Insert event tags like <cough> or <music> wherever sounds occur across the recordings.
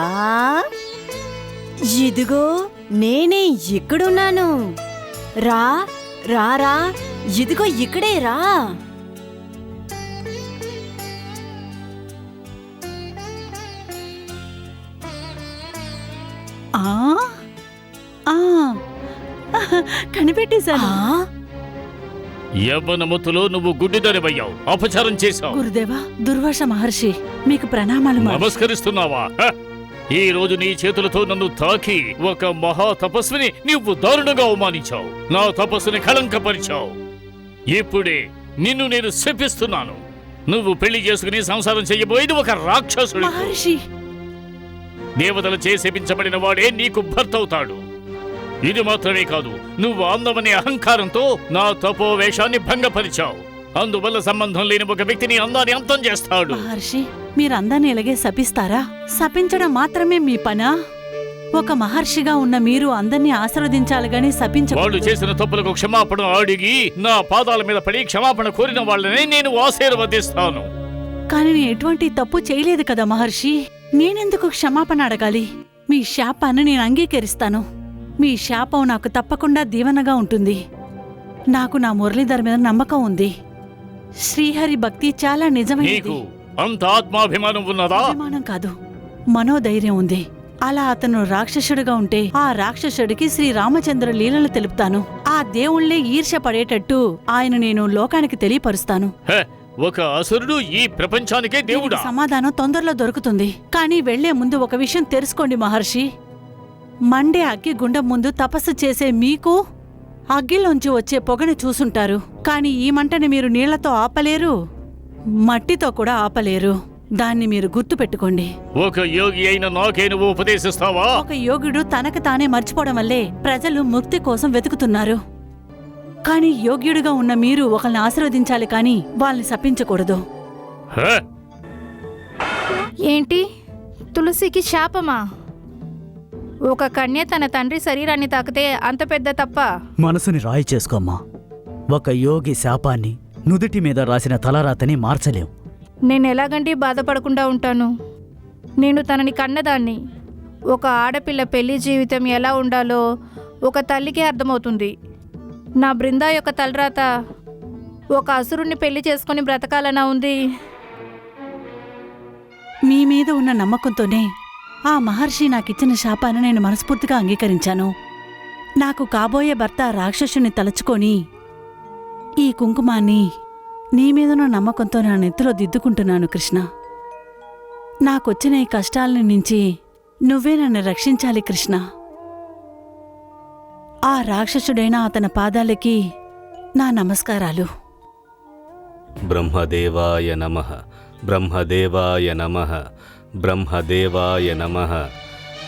బృందా ఇదిగో నేనే ఇక్కడున్నాను. రా రా రా ఇదిగో ఇక్కడే రా. ఆ ఆ కనిపెట్టేశాను. ఆ, యవ్వనముతులో నువ్వు గుడ్డిదనివయ్యావు అపచారం చేశావు. గురుదేవా దుర్వాస మహర్షి మీకు ప్రణామాలు. నమస్కరిస్తున్నావా! ఈ రోజు నీ చేతులతో నన్ను తాకి ఒక మహా తపస్విని నీవు దారుణంగా అవమానించావు. నా తపస్సుని కళంకపరిచావు. ఇప్పుడే నిన్ను నేను శపిస్తున్నాను. నువ్వు పెళ్ళి చేసుకుని సంసారం చెయ్యబోయేది ఒక రాక్షసుడు. దేవతలు చే శపించబడిన వాడే నీకు భర్త అవుతాడు ఇది మాత్రమే కాదు నువ్వు అందమనే అహంకారంతో నా తపో వేషాన్ని భంగపరిచావు. అందువల్ల సంబంధం లేని ఒక వ్యక్తిని అందాన్ని అంతం చేస్తాడు. మహర్షి! మీరు అందరిని ఇలాగే శపిస్తారా? శపించడం మాత్రమే మీ పనా? ఒక మహర్షిగా ఉన్న మీరు అందరినీ ఆశీర్వదించాలి గాని వాళ్ళు శపించకూడదు చేసిన తప్పులకు క్షమాపణ అడిగి నా పాదాల మీద పడి క్షమాపణ కోరిన వాళ్ళని నేను ఆశీర్వదిస్తాను. కానీ నేను ఎటువంటి తప్పు చేయలేదు కదా మహర్షి. నేనెందుకు క్షమాపణ అడగాలి? మీ శాపాన్ని నేను అంగీకరిస్తాను. మీ శాపం నాకు తప్పకుండా దీవెనగా ఉంటుంది. నాకు నా మురళీధర్ మీద నమ్మకం ఉంది. శ్రీహరి భక్తి చాలా నిజమైనది. అంత ఆత్మాభిమానం ఉన్నదా? అభిమానం కాదు. మనోధైర్యం ఉంది. అలా అతను రాక్షసుడిగా ఉంటే ఆ రాక్షసుడికి శ్రీ రామచంద్ర లీలలు తెలుపుతాను. ఆ దేవుళ్ళే ఈర్ష్య పడేటట్టు ఆయన నేను లోకానికి తెలియపరుస్తాను. హ, ఒక అసురుడు ఈ ప్రపంచానికే దేవుడా? దీనికి సమాధానం తొందరలో దొరుకుతుంది. కానీ వెళ్ళే ముందు ఒక విషయం తెలుసుకోండి మహర్షి. మండే అగ్గి గుండం ముందు తపస్సు చేసే మీకు అగ్గిలోంచి వచ్చే పొగని చూసుంటారు. కానీ ఈ మంటని మీరు నీళ్ళతో ఆపలేరు. మట్టితో కూడా ఆపలేరు. దాన్ని మీరు గుర్తుపెట్టుకోండి. ఒక యోగి అయిన నాకే నువ్వు ఉపదేశిస్తావా? ఒక యోగుడు తనకు తానే మర్చిపోవడం వల్లే ప్రజలు ముక్తి కోసం వెతుకుతున్నారు. కానీ యోగ్యుడిగా ఉన్న మీరు ఒకరిని ఆశీర్వదించాలి కానీ వాళ్ళని శపించకూడదు. హ, ఏంటి? తులసికి శాపమా? ఒక కన్య తన తండ్రి శరీరాన్ని తాకితే అంత పెద్ద తప్ప? మనసుని రాయి చేసుకోమ్మా. ఒక యోగి శాపాన్ని నుదుటి మీద రాసిన తలరాతని మార్చలేం నేను ఎలాగంటే బాధపడకుండా ఉంటాను. నేను తనని కన్నదాన్ని. ఒక ఆడపిల్ల పెళ్ళి జీవితం ఎలా ఉండాలో ఒక తల్లికే అర్థమవుతుంది. నా బృందా యొక్క తలరాత ఒక అసురుణ్ణి పెళ్ళి చేసుకొని బ్రతకాలనా ఉంది. మీ మీద ఉన్న నమ్మకంతోనే ఆ మహర్షి నాకిచ్చిన శాపాన్ని నేను మనస్ఫూర్తిగా అంగీకరించాను. నాకు కాబోయే భర్త రాక్షసుని తలుచుకొని ఈ కుంకుమాన్ని నీ మీదున్న నమ్మకంతో నా నెత్తిలో దిద్దుకుంటున్నాను కృష్ణ. నాకొచ్చిన ఈ కష్టాలని నుంచి నువ్వే నన్ను రక్షించాలి కృష్ణ. ఆ రాక్షసుడైన అతని పాదాలకి నా నమస్కారాలు. బ్రహ్మదేవాయ నమ బ్రహ్మదేవాయ నమ బ్రహ్మదేవాయ నమ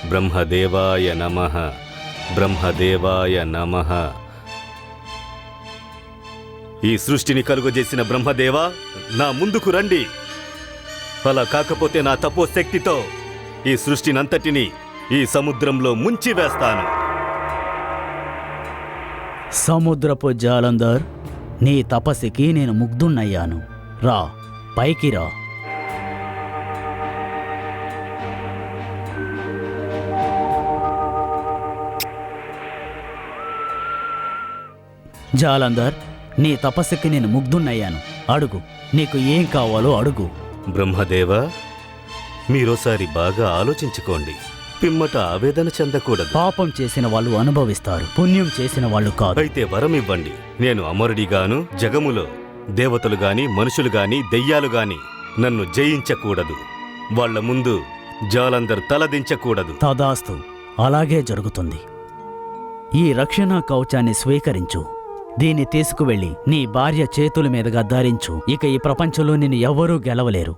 బ్రహ్మదేవాయ నమ బ్రహ్మదేవాయ నమ. ఈ సృష్టిని కలుగజేసిన బ్రహ్మదేవా నా ముందుకు రండి. అలా కాకపోతే నా తపోశక్తితో ఈ సృష్టినంతటిని ఈ సముద్రంలో ముంచివేస్తాను సముద్రపు జాలందర్ నీ తపస్సుకి నేను ముగ్ధున్నయ్యాను రా పైకి రా. జాలందర్ నీ తపస్సుకి నేను ముగ్ధున్నయ్యాను అడుగు నీకు ఏం కావాలో అడుగు. బ్రహ్మదేవా మీరోసారి బాగా ఆలోచించుకోండి. పిమ్మట ఆవేదన చెందకూడదు. పాపం చేసిన వాళ్ళు అనుభవిస్తారు పుణ్యం చేసిన వాళ్ళు కాదు. అయితే వరం ఇవ్వండి. నేను అమరుడిగాను జగములో దేవతలు గాని మనుషులు గాని దెయ్యాలు గాని నన్ను జయించకూడదు. వాళ్ళ ముందు జాలందర్ తలదించకూడదు. తదాస్తు అలాగే జరుగుతుంది. ఈ రక్షణ కవచాన్ని స్వీకరించు. దీన్ని తీసుకువెళ్ళి నీ భార్య చేతుల మీదుగా ధరించు. ఇక ఈ ప్రపంచంలో నిన్ను ఎవ్వరూ గెలవలేరు.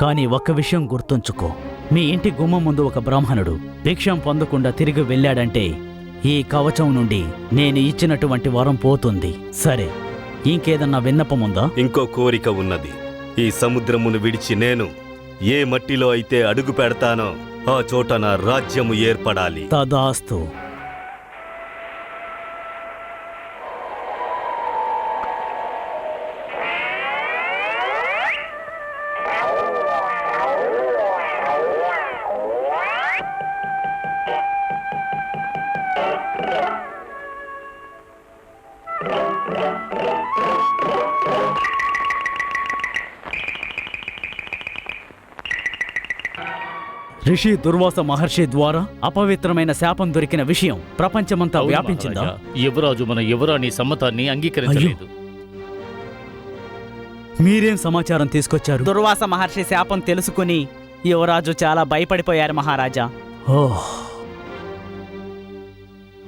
కానీ ఒక్క విషయం గుర్తుంచుకో. మీ ఇంటి గుమ్మం ముందు ఒక బ్రాహ్మణుడు భిక్షం పొందకుండా తిరిగి వెళ్ళాడంటే ఈ కవచం నుండి నేను ఇచ్చినటువంటి వరం పోతుంది. సరే ఇంకేదన్నా విన్నపం ఉందా? ఇంకో కోరిక ఉన్నది. ఈ సముద్రమును విడిచి నేను ఏ మట్టిలో అయితే అడుగు పెడతానో ఆ చోట నా రాజ్యము ఏర్పడాలి. తదాస్తు. ఋషి దుర్వాస మహర్షి ద్వారా అపవిత్రమైన శాపం దొరికిన విషయం ప్రపంచమంతా వ్యాపించిందా. యువరాజు మన యువరాణి సమ్మతాన్ని అంగీకరించలేదు. మీరేం సమాచారం తీసుకొచ్చారు? దుర్వాస మహర్షి శాపం తెలుసుకుని యువరాజు చాలా భయపడిపోయారు మహారాజా. ఓహ్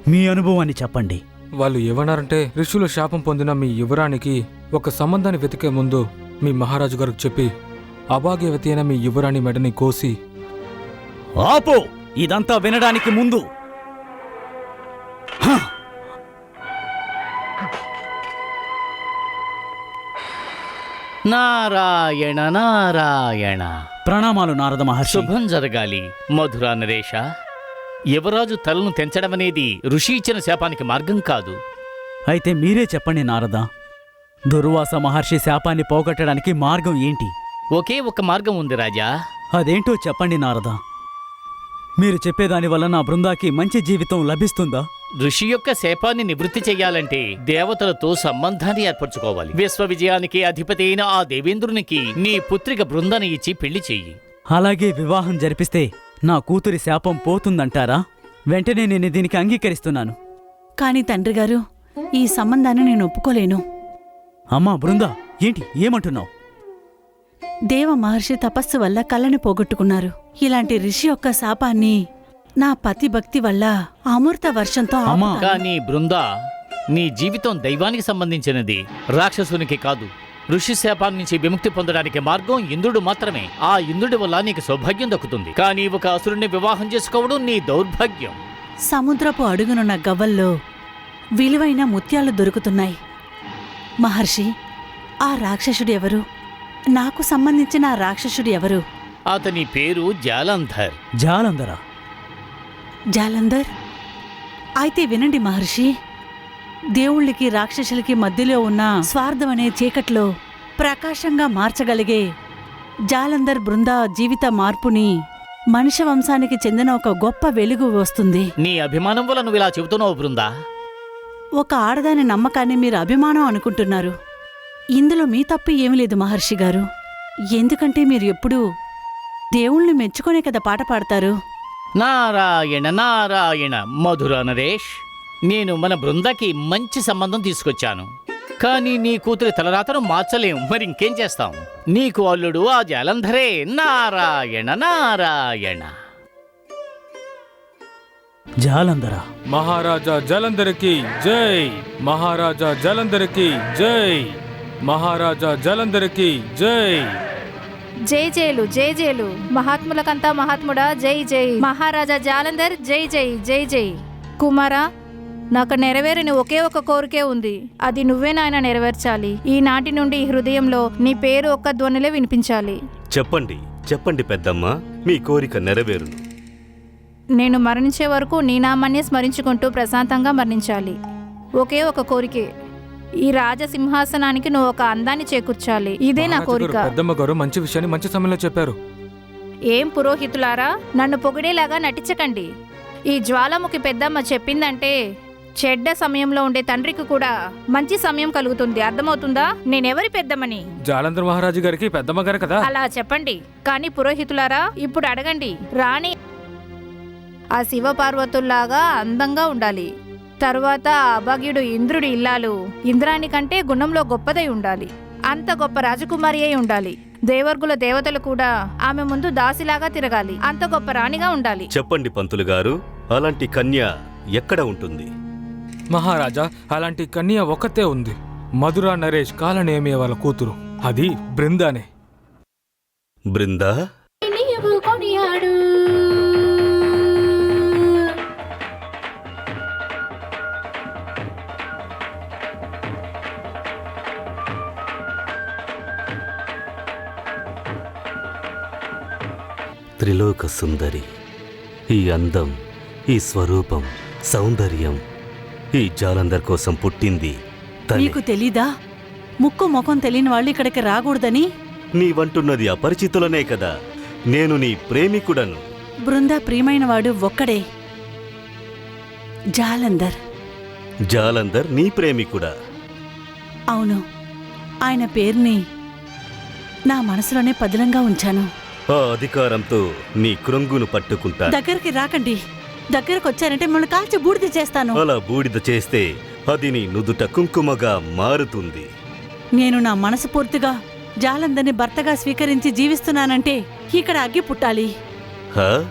మీ అనుభవాన్ని చెప్పండి. వాళ్ళు ఏమన్నారంటే ఋషుల శాపం పొందిన మీ యువరానికి ఒక సంబంధాన్ని వెతికే ముందు మీ మహారాజు గారికి చెప్పి అభాగ్యవతి అయిన మీ యువరాణి మెడని కోసి ఆపో! ఇదంతా వినడానికి ముందు! నారాయణ నారాయణ. ప్రణామాలు నారద మహర్షి. శుభం జరగాలి మధురా నరేష యువరాజు తలను తెంచడం అనేది ఋషి ఇచ్చిన శాపానికి మార్గం కాదు. అయితే మీరే చెప్పండి నారద దుర్వాస మహర్షి శాపాన్ని పోగొట్టడానికి మార్గం ఏంటి? ఒకే ఒక మార్గం ఉంది రాజా. అదేంటో చెప్పండి నారద. మీరు చెప్పేదాని వల్ల నా బృందాకి మంచి జీవితం లభిస్తుందా? ఋషి యొక్క శాపాన్ని నివృత్తి చెయ్యాలంటే దేవతలతో సంబంధాన్ని ఏర్పరచుకోవాలి. విశ్వ విజయానికి అధిపతి అయిన ఆ దేవేంద్రునికి నీ పుత్రిక బృందాన్ని ఇచ్చి పెళ్ళి చెయ్యి. అలాగే వివాహం జరిపిస్తే నా కూతురి శాపం పోతుందంటారా? వెంటనే నేను దీనికి అంగీకరిస్తున్నాను. కాని తండ్రి గారు ఈ సంబంధాన్ని నేను ఒప్పుకోలేను. అమ్మా బృందా ఏంటి? ఏమంటున్నావు? దేవ మహర్షి తపస్సు వల్ల కళ్ళని పోగొట్టుకున్నారు. ఇలాంటి ఋషి యొక్క శాపాన్ని నా పతి భక్తి వల్ల అమృత వర్షంతో. ఆపుతాను. కానీ బృందా నీ జీవితం దైవానికి సంబంధించినది రాక్షసునికి కాదు. ఋషి శాపాల నుంచి విముక్తి పొందడానికి మార్గం ఇంద్రుడు మాత్రమే. ఆ ఇంద్రుడి వల్ల నీకు సౌభాగ్యం దక్కుతుంది. కానీ ఒక అసురుణ్ణి వివాహం చేసుకోవడం నీ దౌర్భాగ్యం. సముద్రపు అడుగునున్న గవ్వల్లో విలువైన ముత్యాలు దొరుకుతున్నాయి. మహర్షి ఆ రాక్షసుడు ఎవరు? నాకు సంబంధించిన రాక్షసుడు ఎవరు? అతని పేరు జాలంధర్. జాలందరా జాలందర్ అయితే వినండి మహర్షి దేవుళ్ళకి రాక్షసులకి మధ్యలో ఉన్న స్వార్థం అనే చీకట్లో ప్రకాశంగా మార్చగలిగే జాలందర్ బృందా జీవిత మార్పుని మనిషి వంశానికి చెందిన ఒక గొప్ప వెలుగు వస్తుంది. నీ అభిమానం వల్ల నువ్వు ఇలా చెబుతున్నావు బృందా? ఒక ఆడదాని నమ్మకాన్ని మీరు అభిమానం అనుకుంటున్నారు. ఇందులో మీ తప్పు ఏమీ లేదు మహర్షి గారు. ఎందుకంటే మీరు ఎప్పుడూ దేవుణ్ణి మెచ్చుకునే కదా పాట పాడతారు. నారాయణ నారాయణ మధుర నరేష్ నేను మన బృందాకి మంచి సంబంధం తీసుకొచ్చాను. కానీ నీ కూతురి తలరాతను మార్చలేం మరి ఇంకేం చేస్తాం? నీకు అల్లుడు ఆ జలంధరే నారాయణ నారాయణ. జాలందరా మహారాజా జలంధర్కి జై మహారాజా జలంధర్కి జై. మహారాజా జలంధర్కి జై. జై జైలు జై జైలు. మహాత్ములకంతా మహాత్ముడా జై జై. మహారాజా జాలంధర్ జై జై జై జై. కుమారా నాకు నెరవేరని ఒకే ఒక కోరికే ఉంది. అది నువ్వే నాయన నెరవేర్చాలి. ఈనాటి నుండి ఈ హృదయంలో నీ పేరు ఒక్క ధ్వనిలే వినిపించాలి. చెప్పండి చెప్పండి పెద్దమ్మ మీ కోరిక నెరవేరును. నేను మరణించే వరకు నీ నామాన్నే స్మరించుకుంటూ ప్రశాంతంగా మరణించాలి. ఒకే ఒక కోరికే. ఈ రాజసింహాసనానికి నువ్వు ఒక అందాన్ని చేకూర్చాలి. ఇదే నా కోరిక. పెద్దమ్మ గారు మంచి విషయాన్ని మంచి సమయంలో చెప్పారు. ఏం పురోహితులారా? నన్ను పొగిడేలాగా నటించకండి. ఈ జ్వాలాముఖి పెద్దమ్మ చెప్పిందంటే చెడ్డ సమయంలో ఉండే తండ్రికి కూడా మంచి సమయం కలుగుతుంది. అర్థమవుతుందా? నేనెవరి పెద్దమ్మని? జాలంధర్ మహారాజు గారికి పెద్దమ్మ గారు కదా? అలా చెప్పండి. కానీ పురోహితులారా ఇప్పుడు అడగండి. రాణి ఆ శివ పార్వతుల్లాగా అందంగా ఉండాలి. తరువాత అభాగ్యుడు ఇంద్రుడి ఇల్లాలు ఇంద్రాని కంటే గుణంలో గొప్పదై ఉండాలి. అంత గొప్ప రాజకుమారి అయి ఉండాలి. దేవర్గుల దేవతలు కూడా ఆమె ముందు దాసిలాగా తిరగాలి. అంత గొప్ప రాణిగా ఉండాలి. చెప్పండి పంతులు గారు అలాంటి కన్య ఎక్కడ ఉంటుంది? మహారాజా అలాంటి కన్య ఒక్కతే ఉంది. మధురా నరేష్ కాలనేమి వాళ్ళ కూతురు. అది బృందానే. బృందా? త్రిలోక సుందరి. ఈ అందం ఈ స్వరూపం సౌందర్యం ఈ జాలందర్ కోసం పుట్టింది తనే. మీకు తెలీదా? ముక్కు ముఖం తెలియని వాళ్ళు ఇక్కడికి రాకూడదని? నీవంటున్నది అపరిచితులనే కదా. నేను నీ ప్రేమికుడను. బృందా ప్రియమైనవాడు ఒక్కడే. జాలందర్. జాలందర్ నీ ప్రేమికుడా? అవును. ఆయన పేరుని నా మనసులోనే పదిలంగా ఉంచాను. ఆ అధికారంతో నీ కృంగును పట్టుకుంటాను. దగ్గరికి రాకండి. దగ్గరకు వచ్చారంటే మిమ్మల్ని కాల్చి బూడిద చేస్తాను. అలా బూడిద చేస్తే అది నీ నుదుట కుంకుమగా మారుతుంది. నేను నా మనసు పూర్తిగా జాలందరిని భర్తగా స్వీకరించి జీవిస్తున్నానంటే ఇక్కడ అగ్గి పుట్టాలి. హ?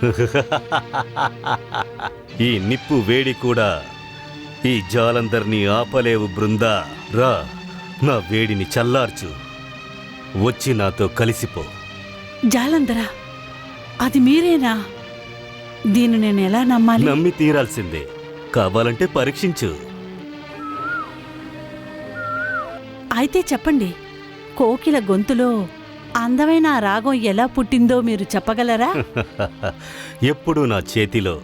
<laughs> ఈ నిప్పు వేడి కూడా ఈ జాలందర్నీ ఆపలేవు బృందా. రా నా వేడిని చల్లార్చు. వచ్చి నాతో కలిసిపో. జాలందరా అది మీరేనా? దీన్ని నేను ఎలా నమ్మాలి? నమ్మి తీరాల్సిందే. కావాలంటే పరీక్షించు. అయితే చెప్పండి కోకిల గొంతులో అందమైన ఆ రాగం ఎలా పుట్టిందో మీరు చెప్పగలరా? <laughs> ఎప్పుడు నా చేతిలో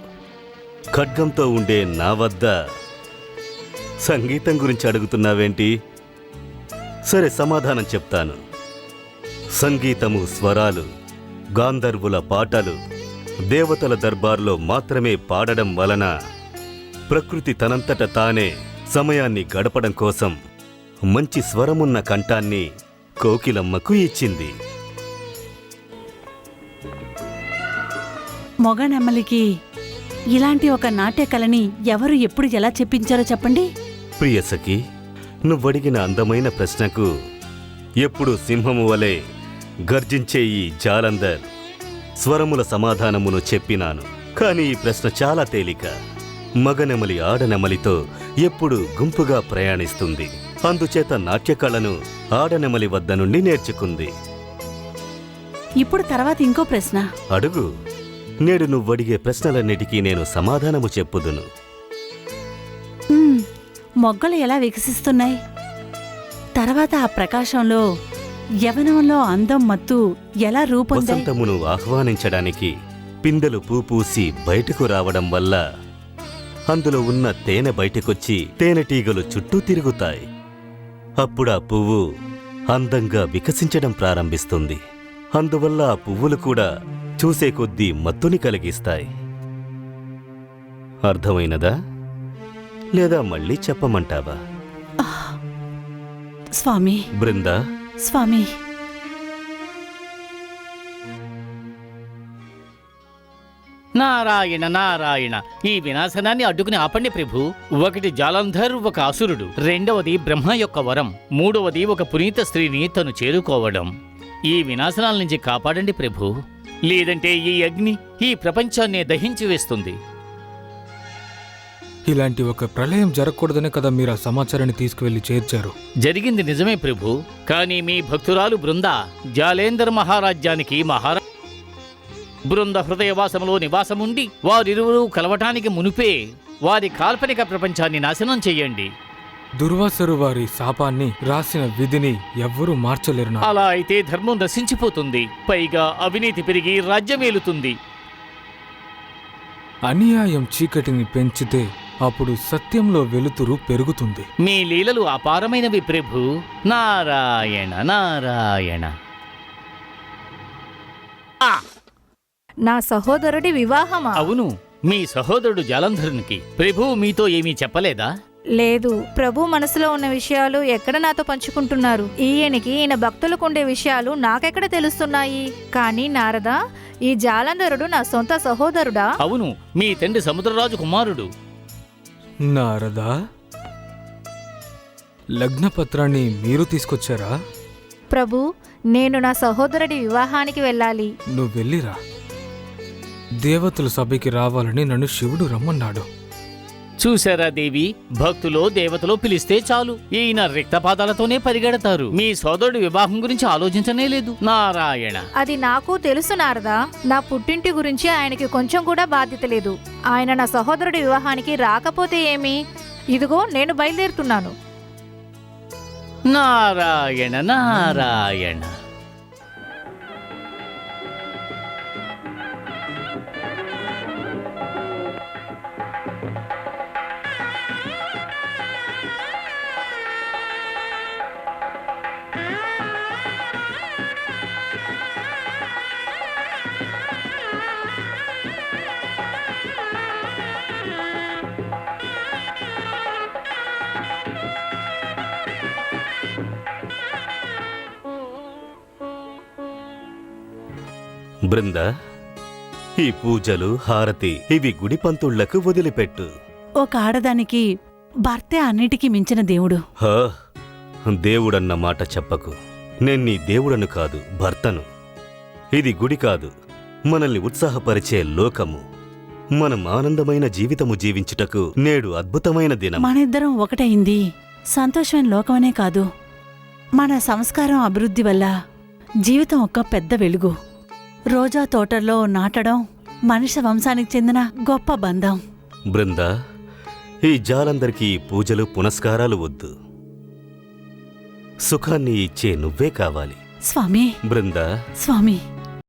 ఖడ్గంతో ఉండే నా వద్ద సంగీతం గురించి అడుగుతున్నావేంటి? సరే సమాధానం చెప్తాను. సంగీతము స్వరాలు గాంధర్వుల పాటలు దేవతల దర్బార్లో మాత్రమే పాడడం వలన ప్రకృతి తనంతట తానే సమయాన్ని గడపడం కోసం మంచి స్వరమున్న కంఠాన్ని కోకిలమ్మకు ఇచ్చింది. మొగ నెమ్మలికి ఇలాంటి ఒక నాట్య కళని ఎవరు ఎప్పుడు ఎలా చెప్పించారో చెప్పండి. ప్రియసఖి నువ్వడిగిన అందమైన ప్రశ్నకు ఎప్పుడు సింహము వలె గర్జించే ఈ జాలందర్ స్వరముల సమాధానమును చెప్పినాను. కానీ ఈ ప్రశ్న చాలా తేలిక. మగనెమలి ఆడనెమలితో ఎప్పుడు గుంపుగా ప్రయాణిస్తుంది. అందుచేత నాట్యకళను ఆడనెమలి వద్ద నుండి నేర్చుకుంది. ఇప్పుడు తర్వాత ఇంకో ప్రశ్న. అడుగు. నేడు నువ్వడిగే ప్రశ్నలన్నిటికీ నేను సమాధానము చెప్పుదును. మొగ్గలు ఎలా వికసిస్తున్నాయి? తర్వాత ఆ ప్రకాశంలో యవనంలో అందం మత్తు ఎలా వసంతమును ఆహ్వానించడానికి పిందెలు పూపూసి బయటకు రావడం వల్ల అందులో ఉన్న తేనె బయటకొచ్చి తేనెటీగలు చుట్టూ తిరుగుతాయి. అప్పుడు ఆ పువ్వు అందంగా వికసించడం ప్రారంభిస్తుంది. అందువల్ల ఆ పువ్వులు కూడా చూసే కొద్దీ మత్తుని కలిగిస్తాయి. అర్థమైనదా? లేదా మళ్ళీ చెప్పమంటావా? స్వామి. బృందా స్వామి. నారాయణ నారాయణ ఈ వినాశనాన్ని అడ్డుకుని ఆపండి ప్రభు. ఒకటి జాలంధర్ ఒక అసురుడు. రెండవది బ్రహ్మ యొక్క వరం. మూడవది ఒక పునీత స్త్రీని తను చేరుకోవడం. ఈ వినాశనాల నుంచి కాపాడండి ప్రభు. లేదంటే ఈ అగ్ని ఈ ప్రపంచాన్నే దహించి వేస్తుంది. ఇలాంటి ఒక ప్రళయం జరగకూడదనే కదా మీరు ఆ సమాచారాన్ని తీసుకువెళ్ళి చేర్చారు. జరిగింది నిజమే ప్రభు. కానీ మీ భక్తురాలు బృంద జాలేందర్ మహారాజ్యానికి మహారా బృంద హృదయవాసములో నివాసముండి వారిరువురు కలవటానికి మునుపే వారి కాల్పనిక ప్రపంచాన్ని నాశనం చెయ్యండి దుర్వాసరు వారి శాపాన్ని రాసిన విధిని ఎవ్వరూ మార్చలేరు నా అలా అయితే ధర్మం నశించిపోతుంది. పైగా అవినీతి పెరిగి రాజ్యమేలుతుంది. అన్యాయం చీకటిని పెంచితే అప్పుడు సత్యంలో వెలుతురు పెరుగుతుంది. మీ లీలలు అపారమైనవి ప్రభు. నారాయణ నారాయణ. నా సహోదరుడి వివాహమా? అవును మీ సహోదరుడు జలంధరునికి. ప్రభు మీతో ఏమీ చెప్పలేదా? లేదు ప్రభు మనసులో ఉన్న విషయాలు ఎక్కడ నాతో పంచుకుంటున్నారు? ఈయనకి ఈయన భక్తులకు ఉండే విషయాలు నాకెక్కడ తెలుస్తున్నాయి? కానీ నారదా ఈ జాలంధరుడు నా సొంత సహోదరుడా? అవును మీ తండ్రి సముద్రరాజు కుమారుడు. నారదా? లగ్నపత్రాన్ని మీరు తీసుకొచ్చారా? ప్రభు నేను నా సహోదరుడి వివాహానికి వెళ్ళాలి. నువ్వు వెళ్ళిరా. దేవతల సభకి రావాలని నన్ను శివుడు రమ్మన్నాడు. చూశారా దేవి? భక్తులో దేవతలో పిలిస్తే చాలు. ఈయన రిక్తపాదాలతోనే పరిగెడతారు. మీ సోదరుడి వివాహం గురించి ఆలోచించనే లేదు. నారాయణ. అది నాకు తెలుసు నారదా. నా పుట్టింటి గురించి ఆయనకి కొంచెం కూడా బాధ్యత లేదు. ఆయన నా సహోదరుడి వివాహానికి రాకపోతే ఏమి? ఇదిగో నేను బయలుదేరుతున్నాను. నారాయణ నారాయణ. బృంద ఈ పూజలు హారతి ఇవి గుడి పంతుళ్ళకు వదిలిపెట్టు. ఒక ఆడదానికి భర్తే అన్నిటికీ మించిన దేవుడు. హా దేవుడన్న మాట చెప్పకు. నేను నీ దేవుడను కాదు భర్తను. ఇది గుడి కాదు మనల్ని ఉత్సాహపరిచే లోకము. మనం ఆనందమైన జీవితము జీవించుటకు నేడు అద్భుతమైన దినం. మనిద్దరం ఒకటైంది సంతోషమైన లోకమనే కాదు. మన సంస్కారం అభివృద్ధి వల్ల జీవితం ఒక పెద్ద వెలుగు. రోజా తోటల్లో నాటడం మనిషి వంశానికి చెందిన గొప్ప బంధం. బృంద ఈ జాలందరికీ పూజలు పునస్కారాలు వద్దు. సుఖాన్ని ఇచ్చే నువ్వే కావాలి. స్వామి. బృంద. స్వామి.